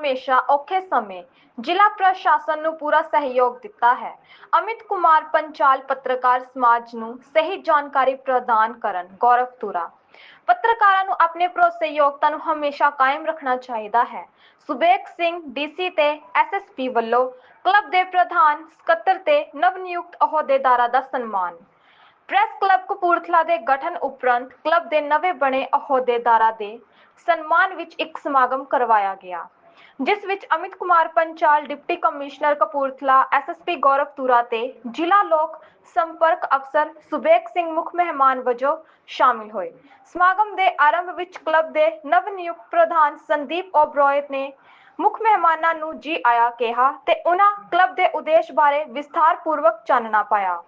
ਹਮੇਸ਼ਾ ਔਖੇ ਸਮੇਂ ਜ਼ਿਲ੍ਹਾ ਪ੍ਰਸ਼ਾਸਨ ਨੂੰ ਪੂਰਾ ਸਹਿਯੋਗ ਦਿੱਤਾ ਹੈ। ਅਮਿਤ ਕੁਮਾਰ ਪੰਚਾਲ ਪੱਤਰਕਾਰ ਸਮਾਜ ਨੂੰ ਸਹੀ ਜਾਣਕਾਰੀ ਪ੍ਰਦਾਨ ਕਰਨ ਗੌਰਵ ਪੱਤਰਕਾਰਾਂ ਨੂੰ ਆਪਣੇ ਭਰੋਸੇਯੋਗਤਾ ਨੂੰ ਹਮੇਸ਼ਾ ਕਾਇਮ ਰੱਖਣਾ ਚਾਹੀਦਾ ਹੈ। ਸੁਬੇਕ ਸਿੰਘ ਡੀਸੀ ਤੇ ਐਸਐਸਪੀ ਵੱਲੋਂ ਕਲੱਬ ਦੇ ਪ੍ਰਧਾਨ ਸਕੱਤਰ ਤੇ ਨਵਨਿਯੁਕਤ ਅਹੁਦੇਦਾਰਾਂ ਦਾ ਸਨਮਾਨ। ਪ੍ਰੈਸ ਕਲੱਬ ਕਪੂਰਥਲਾ ਦੇ ਗਠਨ ਉਪਰੰਤ ਕਲੱਬ ਦੇ ਨਵੇਂ ਬਣੇ ਅਹੁਦੇਦਾਰਾਂ ਦੇ ਸਨਮਾਨ ਵਿੱਚ ਇੱਕ ਸਮਾਗਮ ਕਰਵਾਇਆ ਗਿਆ। ਜਿਸ ਵਿੱਚ Amit Kumar Panchal, deputy commissioner Kapurthala SSP Gaurav Toora ਤੇ ਜ਼ਿਲ੍ਹਾ ਲੋਕ ਸੰਪਰਕ ਅਫਸਰ ਸੁਬੇਕ ਸਿੰਘ ਮੁੱਖ ਮਹਿਮਾਨ ਵਜੋਂ ਸ਼ਾਮਿਲ ਹੋਏ। ਸਮਾਗਮ ਦੇ ਆਰੰਭ ਵਿੱਚ ਕਲੱਬ ਦੇ ਨਵਨਿਯੁਕਤ ਪ੍ਰਧਾਨ ਸੰਦੀਪ ਓਬਰੋਏ ਨੇ ਮੁੱਖ ਮਹਿਮਾਨਾਂ ਨੂੰ ਜੀ ਆਇਆ ਕਿਹਾ ਤੇ ਉਹਨਾਂ ਕਲੱਬ ਦੇ ਉਦੇਸ਼ ਬਾਰੇ ਵਿਸਥਾਰਪੂਰਵਕ ਚਾਨਣਾ ਪਾਇਆ।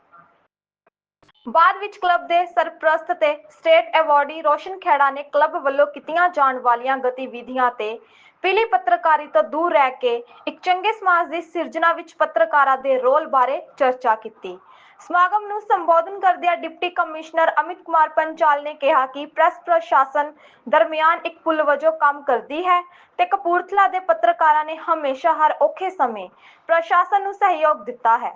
ਬਾਅਦ ਵਿੱਚ ਕਲੱਬ ਦੇ ਸਰਪ੍ਰਸਤ ਤੇ ਸਟੇਟ ਐਵਾਰਡੀ ਰੋਸ਼ਨ ਖੇੜਾ ਨੇ ਕਲੱਬ ਵੱਲੋਂ ਕੀਤੀਆਂ ਜਾਣ ਵਾਲੀਆਂ ਗਤੀਵਿਧੀਆਂ ਤੇ ਪੀਲੀ ਪੱਤਰਕਾਰੀ ਤੋਂ ਦੂਰ ਰਹਿ ਕੇ ਇੱਕ ਚੰਗੇ ਸਮਾਜ ਦੀ ਸਿਰਜਣਾ ਵਿੱਚ ਪੱਤਰਕਾਰਾਂ ਦੇ ਰੋਲ ਬਾਰੇ ਚਰਚਾ ਕੀਤੀ। ਸਮਾਗਮ ਨੂੰ ਸੰਬੋਧਨ ਕਰਦਿਆਂ ਡਿਪਟੀ ਕਮਿਸ਼ਨਰ ਅਮਿਤ ਕੁਮਾਰ ਪੰਚਾਲ ਨੇ ਕਿਹਾ ਕਿ ਪ੍ਰੈਸ ਪ੍ਰਸ਼ਾਸਨ ਦਰਮਿਆਨ ਇੱਕ ਪੁਲ ਵਜੋਂ ਕੰਮ ਕਰਦੀ ਹੈ ਤੇ ਕਪੂਰਥਲਾ ਦੇ ਪੱਤਰਕਾਰਾਂ ਨੇ ਹਮੇਸ਼ਾ ਹਰ ਔਖੇ ਸਮੇਂ ਪ੍ਰਸ਼ਾਸਨ ਨੂੰ ਸਹਿਯੋਗ ਦਿੱਤਾ ਹੈ।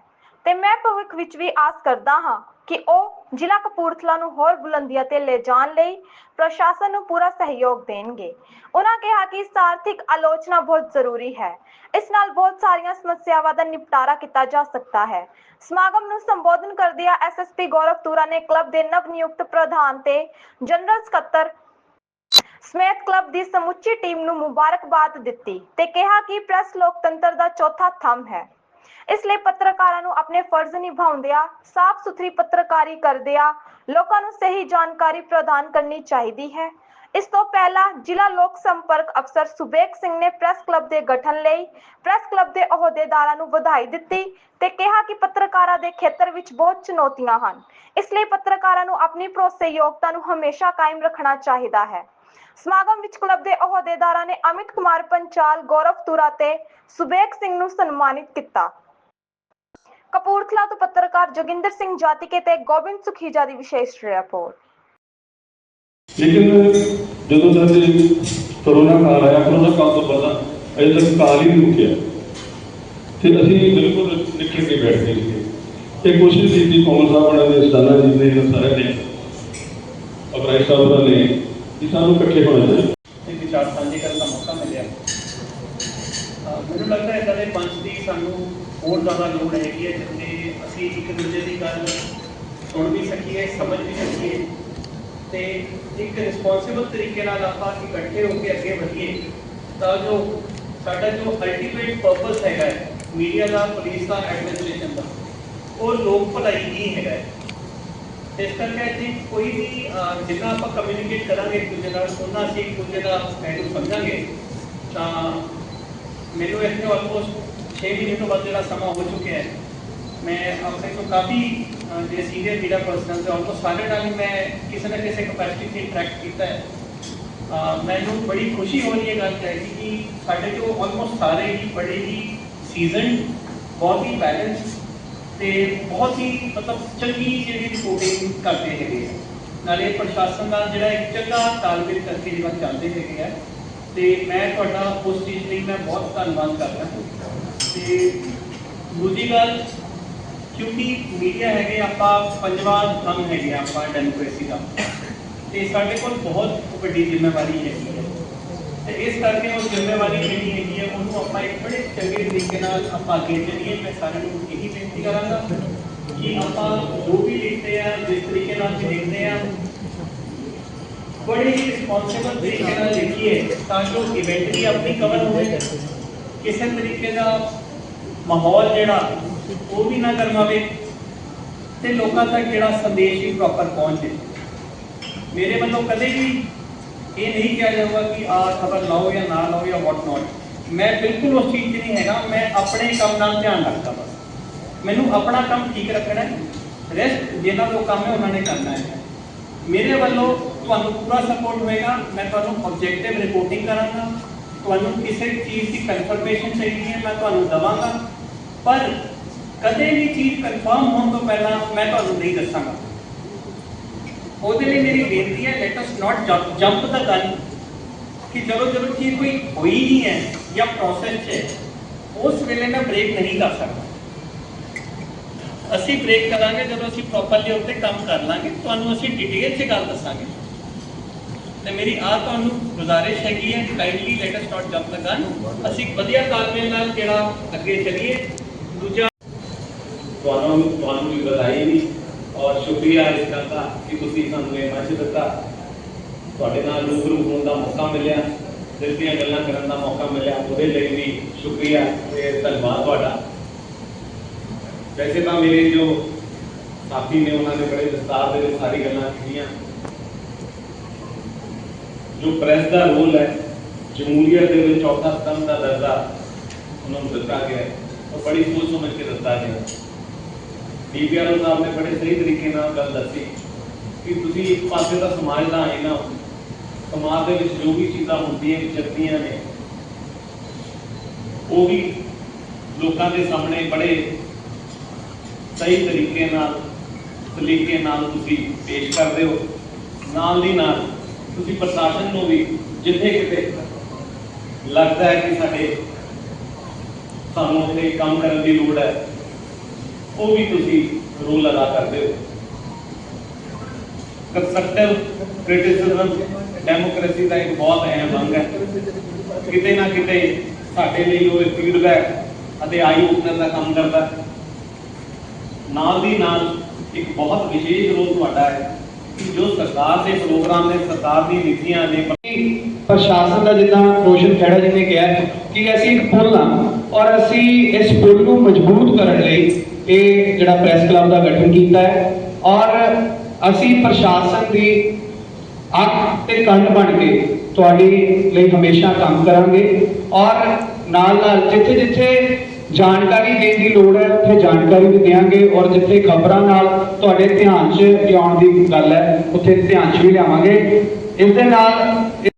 ਤੇ ਮੈਂ ਭਵਿੱਖ ਵਿੱਚ ਵੀ ਆਸ ਕਰਦਾ ਹਾਂ ਕਿ ਉਹ ਜ਼ਿਲ੍ਹਾ ਕਪੂਰਥਲਾ ਨੂੰ ਹੋਰ ਬੁਲੰਦੀਆਂ ਤੇ ਲੈ ਜਾਣ ਲਈ ਪ੍ਰਸ਼ਾਸਨ ਨੂੰ ਪੂਰਾ ਸਹਿਯੋਗ ਦੇਣਗੇ। ਉਹਨਾਂ ਕਿਹਾ ਕਿ ਸਾਰਥਿਕ ਆਲੋਚਨਾ ਬਹੁਤ ਜ਼ਰੂਰੀ ਹੈ। ਇਸ ਨਾਲ ਬਹੁਤ ਸਾਰੀਆਂ ਸਮੱਸਿਆਵਾਂ ਦਾ ਨਿਪਟਾਰਾ ਕੀਤਾ ਜਾ ਸਕਦਾ ਹੈ। ਸਮਾਗਮ ਨੂੰ ਸੰਬੋਧਨ ਕਰਦਿਆਂ ਐਸਐਸਪੀ ਗੌਰਵ ਤੁਰਾ ਨੇ ਕਲੱਬ ਦੇ ਨਵ ਨਿਯੁਕਤ ਪ੍ਰਧਾਨ ਤੇ ਜਨਰਲ ਸਕੱਤਰ ਸਮੇਤ ਕਲੱਬ ਦੀ ਸਮੁੱਚੀ ਟੀਮ ਨੂੰ ਮੁਬਾਰਕਬਾਦ ਦਿੱਤੀ ਤੇ ਕਿਹਾ ਕਿ ਪ੍ਰੈਸ ਲੋਕਤੰਤਰ ਦਾ ਚੌਥਾ ਥੰਮ ਹੈ। ਇਸ ਲਈ ਪੱਤਰਕਾਰਾਂ ਨੂੰ ਆਪਣੇ ਫਰਜ਼ ਨਿਭਾਉਂਦਿਆਂ ਸਾਫ਼ ਸੁਥਰੀ ਪੱਤਰਕਾਰੀ ਕਰਦਿਆਂ ਲੋਕਾਂ ਨੂੰ ਸਹੀ ਜਾਣਕਾਰੀ ਪ੍ਰਦਾਨ ਕਰਨੀ ਚਾਹੀਦੀ ਹੈ। ਇਸ ਤੋਂ ਪਹਿਲਾਂ ਜ਼ਿਲ੍ਹਾ ਲੋਕ ਸੰਪਰਕ ਅਫਸਰ ਸੁਬੇਕ ਸਿੰਘ ਨੇ ਪ੍ਰੈਸ ਕਲੱਬ ਦੇ ਗਠਨ ਲਈ ਪ੍ਰੈਸ ਕਲੱਬ ਦੇ ਅਹੁਦੇਦਾਰਾਂ ਨੂੰ ਵਧਾਈ ਦਿੱਤੀ ਤੇ ਕਿਹਾ ਕਿ ਪੱਤਰਕਾਰਾਂ ਦੇ ਖੇਤਰ ਵਿੱਚ ਬਹੁਤ ਚੁਣੌਤੀਆਂ ਹਨ। ਇਸ ਲਈ ਪੱਤਰਕਾਰਾਂ ਨੂੰ ਆਪਣੀ ਭਰੋਸੇਯੋਗਤਾ ਨੂੰ ਹਮੇਸ਼ਾ ਕਾਇਮ ਰੱਖਣਾ ਚਾਹੀਦਾ ਹੈ। ਸਮਾਗਮ ਵਿੱਚ ਕਲੱਬ ਦੇ ਅਹੁਦੇਦਾਰਾਂ ਨੇ ਅਮਿਤ ਕੁਮਾਰ ਪੰਚਾਲ, ਗੌਰਵ ਤੁਰਾ ਤੇ ਸੁਬੇਕ ਸਿੰਘ ਨੂੰ ਸਨਮਾਨਿਤ ਕੀਤਾ। ਕਪੂਰਥਲਾ ਤੋਂ ਪੱਤਰਕਾਰ ਜੋਗਿੰਦਰ ਸਿੰਘ ਜਾਤੀਕੇ ਤੇ ਗੋਬਿੰਦ ਸੁਖੀਜਾ ਦੀ ਵਿਸ਼ੇਸ਼ ਰਿਪੋਰਟ। ਲੇਕਿਨ ਜਦੋਂ ਦਾ ਇਹ ਕਰੋਨਾ ਕਾਲ ਆਇਆ ਕਰੋਨਾ ਕਾਲ ਤੋਂ ਬਾਅਦ ਅਜੇ ਤੱਕ ਕਾਲ ਹੀ ਨਹੀਂ ਰੁਕਿਆ। ਤੇ ਅਸੀਂ ਬਿਲਕੁਲ ਨਿਕਲ ਕੇ ਬੈਠ ਗਏ ਸੀ। ਤੇ ਕੋਸ਼ਿਸ਼ ਕੀਤੀ ਕੌਮਲ ਸਾਹਿਬ ਉਹਨਾਂ ਦੇ ਸਦਾਨਾ ਜੀ ਨੇ ਇਹਨਾਂ ਸਾਰਿਆਂ ਨੇ ਅਬਰਾਈ ਸਾਹਿਬ ਦਾ ਨੇ ਕਿ ਸਾਨੂੰ ਇਕੱਠੇ ਹੋਣਾ ਚਾਹੀਦਾ। ਇਹ ਵਿਚਾਰ ਸਾਂਝੇ ਕਰਨ ਦਾ ਮੌਕਾ ਮਿਲਿਆ। ਮੈਨੂੰ ਲੱਗਦਾ ਹੈ ਕਦੇ ਪੰਜ ਦੀ ਸਾਨੂੰ ਹੋਰ ਜ਼ਿਆਦਾ ਲੋੜ ਹੈਗੀ ਹੈ ਜਿੱਥੇ ਅਸੀਂ ਇੱਕ ਦੂਜੇ ਦੀ ਗੱਲ ਸੁਣ ਵੀ ਸਕੀਏ ਸਮਝ ਵੀ ਸਕੀਏ ਤੇ ਇੱਕ ਰਿਸਪੌਂਸਿਬਲ ਤਰੀਕੇ ਨਾਲ ਆਪਾਂ ਇਕੱਠੇ ਹੋ ਕੇ ਅੱਗੇ ਵਧੀਏ ਤਾਂ ਜੋ ਸਾਡਾ ਜੋ ਅਲਟੀਮੇਟ ਪਰਪਸ ਹੈਗਾ ਮੀਡੀਆ ਦਾ ਪੁਲਿਸ ਦਾ ਐਡਮਿਨਿਸਟ੍ਰੇਸ਼ਨ ਦਾ ਉਹ ਲੋਕ ਭਲਾਈ ਹੀ ਹੈਗਾ ਇਸ ਕਰਕੇ I ਕੋਈ ਵੀ ਅਹ, ਜਿੰਨਾ ਆਪਾਂ ਕਮਿਊਨੀਕੇਟ ਕਰਾਂਗੇ ਇੱਕ ਦੂਜੇ ਨਾਲ ਉਹਨਾਂ ਅਸੀਂ ਇੱਕ ਦੂਜੇ ਦਾ ਪਹਿਲੂ ਸਮਝਾਂਗੇ। ਤਾਂ ਮੈਨੂੰ ਇੱਥੇ ਨੂੰ ਆਲਮੋਸਟ 6 ਮਹੀਨੇ ਤੋਂ ਵੱਧ ਜਿਹੜਾ ਸਮਾਂ ਹੋ ਚੁੱਕਿਆ ਹੈ ਮੈਂ ਆਪਣੇ ਤੋਂ ਕਾਫੀ ਅਹ, ਜਿਹੜੇ ਸੀਨੀਅਰ ਮੀਡੀਆ ਪਰਸਨਲ ਤੇ ਆਲਮੋਸਟ ਸਾਰੇ ਨਾਲ ਹੀ ਮੈਂ ਕਿਸੇ ਨਾ ਕਿਸੇ ਕਪੈਸਿਟੀ ਤੇ ਇੰਟਰੈਕਟ ਕੀਤਾ ਹੈ ਅਹ, ਮੈਨੂੰ ਬੜੀ ਖੁਸ਼ੀ ਹੋ ਰਹੀ ਹੈ ਗੱਲ ਕਹਿ ਕੇ ਕਿ ਸਾਡੇ ਜੋ ਆਲਮੋਸਟ ਸਾਰੇ ਹੀ ਬੜੇ ਹੀ ਸੀਜ਼ਨ ਬਹੁਤ ਹੀ ਬੈਲੈਂਸ ਤੇ ਬਹੁਤ ਹੀ ਮਤਲਬ ਚੰਗੀ ਜਿਹੜੀ ਰਿਪੋਰਟਿੰਗ ਕਰਦੇ ਹੈਗੇ ਆ ਨਾਲੇ ਪ੍ਰਸ਼ਾਸਨ ਦਾ ਜਿਹੜਾ ਇੱਕ ਚੰਗਾ ਤਾਲਮੇਲ ਕਰਕੇ ਜਿਹੜਾ ਚੱਲਦੇ ਹੈਗੇ ਆ ਤੇ ਮੈਂ ਤੁਹਾਡਾ ਉਸ ਚੀਜ਼ ਲਈ ਮੈਂ ਬਹੁਤ ਧੰਨਵਾਦ ਕਰਦਾ ਤੇ ਦੂਜੀ ਗੱਲ, ਕਿਉਂਕਿ ਮੀਡੀਆ ਹੈਗੇ, ਆਪਾਂ ਪੰਜਵਾਂ ਕੰਮ ਹੈਗੇ ਆ ਆਪਾਂ ਡੈਮੋਕ੍ਰੇਸੀ ਦਾ। ਤੇ ਸਾਡੇ ਕੋਲ ਬਹੁਤ ਵੱਡੀ ਜ਼ਿੰਮੇਵਾਰੀ ਹੈਗੀ ਹੈ। ਤੇ ਇਸ ਕਰਕੇ ਉਹ ਜ਼ਿੰਮੇਵਾਰੀ ਜਿਹੜੀ ਹੈਗੀ ਹੈ, ਉਹਨੂੰ ਆਪਾਂ ਇੱਕ ਬੜੇ ਚੰਗੇ ਤਰੀਕੇ ਨਾਲ ਆਪਾਂ ਅੱਗੇ ਚੱਲੀਏ। ਮੈਂ ਸਾਰਿਆਂ ਨੂੰ ਇਹੀ ਬੇਨਤੀ ਕਰਾਂਗਾ ਕਿ ਆਪਾਂ ਜੋ ਵੀ ਲਿਖਦੇ ਆ ਜਿਸ ਤਰੀਕੇ ਨਾਲ ਵੀ ਲਿਖਦੇ ਆ ਬੜੇ ਹੀ ਰਿਸਪੌਂਸਿਬਲ ਤਰੀਕੇ ਨਾਲ ਲਿਖੀਏ ਤਾਂ ਜੋ ਇਵੈਂਟ ਵੀ ਆਪਣੀ ਕਵਰ ਹੋਵੇ। ਕਿਸੇ ਤਰੀਕੇ ਦਾ ਮਾਹੌਲ ਜਿਹੜਾ, ਉਹ ਵੀ ਨਾ ਗਰਮਾਵੇ ਤੇ ਲੋਕਾਂ ਤੱਕ ਜਿਹੜਾ ਸੰਦੇਸ਼ ਵੀ ਪ੍ਰੋਪਰ ਪਹੁੰਚੇ ਮੇਰੇ ਵੱਲੋਂ ਕਦੇ ਵੀ ਇਹ ਨਹੀਂ ਕਿਹਾ ਜਾਊਗਾ ਕਿ ਆ ਖਬਰ ਲਾਓ ਜਾਂ ਨਾ ਲਾਓ ਜਾਂ ਵਾਟ ਨਾਟ ਮੈਂ ਬਿਲਕੁਲ ਉਸ ਚੀਜ਼ 'ਚ ਨਹੀਂ ਹੈਗਾ, ਮੈਂ ਆਪਣੇ ਕੰਮ ਨਾਲ ਧਿਆਨ ਰੱਖਦਾ ਬਸ। ਮੈਨੂੰ ਆਪਣਾ ਕੰਮ ਠੀਕ ਰੱਖਣਾ ਹੈ ਰੈਸਟ ਜਿਹਨਾਂ ਦਾ ਕੰਮ ਹੈ, ਉਹਨਾਂ ਨੇ ਕਰਨਾ ਹੈ। ਮੇਰੇ ਵੱਲੋਂ ਤੁਹਾਨੂੰ ਪੂਰਾ ਸਪੋਰਟ ਹੋਏਗਾ। ਮੈਂ ਤੁਹਾਨੂੰ ਆਬਜੈਕਟਿਵ ਰਿਪੋਰਟਿੰਗ ਕਰਾਂਗਾ। ਤੁਹਾਨੂੰ ਕਿਸੇ ਚੀਜ਼ ਦੀ ਕਨਫਰਮੇਸ਼ਨ ਚਾਹੀਦੀ ਹੈ, ਮੈਂ ਤੁਹਾਨੂੰ ਦਵਾਂਗਾ। ਪਰ ਕਦੇ ਵੀ ਚੀਜ਼ ਕਨਫਰਮ ਹੋਣ ਤੋਂ ਪਹਿਲਾਂ ਮੈਂ ਤੁਹਾਨੂੰ ਨਹੀਂ ਦੱਸਾਂਗਾ। ਉਹਦੇ ਲਈ ਮੇਰੀ ਬੇਨਤੀ ਹੈ let us not jump the gun ਕਿ ਚਲੋ ਚਲੋ ਚੀਜ਼ ਕੋਈ ਹੋਈ ਨਹੀਂ ਹੈ ਜਾਂ ਪ੍ਰੋਸੈਸ 'ਚ ਹੈ, ਉਸ ਵੇਲੇ ਮੈਂ ਬ੍ਰੇਕ ਨਹੀਂ ਕਰ ਸਕਦਾ। ਅਸੀਂ ਬ੍ਰੇਕ ਕਰਾਂਗੇ, ਜਦੋਂ ਅਸੀਂ ਪ੍ਰੋਪਰਲੀ ਉੱਤੇ ਕੰਮ ਕਰ ਲਾਂਗੇ, ਤੁਹਾਨੂੰ ਅਸੀਂ ਡਿਟੇਲ 'ਚ ਗੱਲ ਦੱਸਾਂਗੇ। ਤੇ ਮੇਰੀ ਆ ਤੁਹਾਨੂੰ ਗੁਜ਼ਾਰਿਸ਼ ਹੈਗੀ ਹੈ kindly let us not jump the gun ਅਸੀਂ ਵਧੀਆ ਤਾਲਮੇਲ ਨਾਲ ਜਿਹੜਾ ਅੱਗੇ ਚੱਲੀਏ। ਦੂਜਾ ਤੁਹਾਨੂੰ ਤੁਹਾਨੂੰ ਵੀ ਵਧਾਈ ਵੀ ਔਰ ਸ਼ੁਕਰੀਆ ਇਸ ਗੱਲ ਦਾ ਕਿ ਤੁਸੀਂ ਸਾਨੂੰ ਇਹ ਮੰਚ ਦਿੱਤਾ। ਤੁਹਾਡੇ ਨਾਲ ਰੂਬਰੂ ਹੋਣ ਦਾ ਮੌਕਾ ਮਿਲਿਆ। ਦਿਲ ਦੀਆਂ ਗੱਲਾਂ ਕਰਨ ਦਾ ਮੌਕਾ ਮਿਲਿਆ। ਉਹਦੇ ਲਈ ਵੀ ਸ਼ੁਕਰੀਆ ਤੇ ਧੰਨਵਾਦ ਤੁਹਾਡਾ। ਵੈਸੇ ਤਾਂ ਮੇਰੇ ਜੋ ਸਾਥੀ ਨੇ, ਉਹਨਾਂ ਨੇ ਬੜੇ ਵਿਸਤਾਰ ਦੇ ਵਿੱਚ ਸਾਰੀ ਗੱਲਾਂ ਕੀਤੀਆਂ। ਜੋ ਪ੍ਰੈਸ ਦਾ ਰੋਲ ਹੈ ਜਮਹੂਰੀਅਤ ਦੇ ਵਿੱਚ ਚੌਥਾ ਸਤੰਭ ਦਾ ਦਰਜਾ, ਉਹਨਾਂ ਨੂੰ ਦਿੱਤਾ ਗਿਆ ਉਹ ਬੜੀ ਸੋਚ ਸਮਝ ਕੇ ਦਿੱਤਾ ਗਿਆ ਡੀਪੀਆਰ ਸਾਹਿਬ ਨੇ ਬੜੇ ਸਹੀ ਤਰੀਕੇ ਨਾਲ ਗੱਲ ਦੱਸੀ ਕਿ ਤੁਸੀਂ ਇੱਕ ਪਾਸੇ ਤਾਂ ਸਮਾਜ ਦਾ ਆਇਨਾ ਹੋ, ਸਮਾਜ ਦੇ ਵਿੱਚ ਜੋ ਵੀ ਚੀਜ਼ਾਂ ਹੁੰਦੀਆਂ, ਵਿਚਰਦੀਆਂ ਨੇ, ਉਹ ਵੀ ਲੋਕਾਂ ਦੇ ਸਾਹਮਣੇ ਬੜੇ ਸਹੀ ਤਰੀਕੇ ਨਾਲ ਤਰੀਕੇ ਨਾਲ ਤੁਸੀਂ ਪੇਸ਼ ਕਰਦੇ ਹੋ। ਨਾਲ ਦੀ ਨਾਲ ਤੁਸੀਂ ਪ੍ਰਸ਼ਾਸਨ ਨੂੰ ਵੀ ਜਿੱਥੇ ਕਿਤੇ ਲੱਗਦਾ ਹੈ ਕਿ ਸਾਡੇ ਸਾਨੂੰ ਉੱਥੇ ਕੰਮ ਕਰਨ ਦੀ ਲੋੜ ਹੈ, ਉਹ ਵੀ ਤੁਸੀਂ ਰੋਲ ਅਦਾ ਕਰਦੇ ਹੋ। ਕੰਸਟਰਕਟਿਵ ਕ੍ਰਿਟਿਸਿਜ਼ਮ ਡੈਮੋਕ੍ਰੇਸੀ ਦਾ ਇੱਕ ਬਹੁਤ ਅਹਿਮ ਅੰਗ ਹੈ। ਕਿਤੇ ਨਾ ਕਿਤੇ ਸਾਡੇ ਲਈ ਉਹ ਫੀਡਬੈਕ ਅਤੇ ਆਈ ਓਪਨਰ ਦਾ ਕੰਮ ਕਰਦਾ ਨਾਲ ਦੀ ਨਾਲ ਇੱਕ ਬਹੁਤ ਵਿਸ਼ੇਸ਼ ਰੋਲ ਤੁਹਾਡਾ ਹੈ। ਕਿ ਜੋ ਸਰਕਾਰ ਦੇ ਪ੍ਰੋਗਰਾਮ ਨੇ, ਸਰਕਾਰ ਦੀ ਨੀਤੀਆਂ ਨੇ ਪ੍ਰਸ਼ਾਸਨ ਦਾ ਜਿੱਦਾਂ ਰੋਸ਼ਨ ਖੇੜਾ ਜੀ ਨੇ ਕਿਹਾ ਕਿ ਅਸੀਂ ਇੱਕ ਪੁੱਲ ਆ ਔਰ ਅਸੀਂ ਇਸ ਪੁੱਲ ਨੂੰ ਮਜ਼ਬੂਤ ਕਰਨ ਲਈ ਇਹ ਜਿਹੜਾ ਪ੍ਰੈਸ ਕਲੱਬ ਦਾ ਗਠਨ ਕੀਤਾ ਹੈ ਔਰ ਅਸੀਂ ਪ੍ਰਸ਼ਾਸਨ ਦੀ ਅੱਖ ਤੇ ਕੰਨ ਬਣ ਕੇ ਤੁਹਾਡੀ ਲਈ ਹਮੇਸ਼ਾ ਕੰਮ ਕਰਾਂਗੇ ਔਰ ਨਾਲ ਨਾਲ ਜਿੱਥੇ ਜਿੱਥੇ ਜਾਣਕਾਰੀ ਦੇਣ ਦੀ ਲੋੜ ਹੈ, ਉੱਥੇ ਜਾਣਕਾਰੀ ਵੀ ਦੇਵਾਂਗੇ ਔਰ ਜਿੱਥੇ ਖਬਰਾਂ ਨਾਲ ਤੁਹਾਡੇ ਧਿਆਨ 'ਚ ਲਿਆਉਣ ਦੀ ਗੱਲ ਹੈ, ਉੱਥੇ ਧਿਆਨ 'ਚ ਵੀ ਲਿਆਵਾਂਗੇ। ਇਸ ਦੇ ਨਾਲ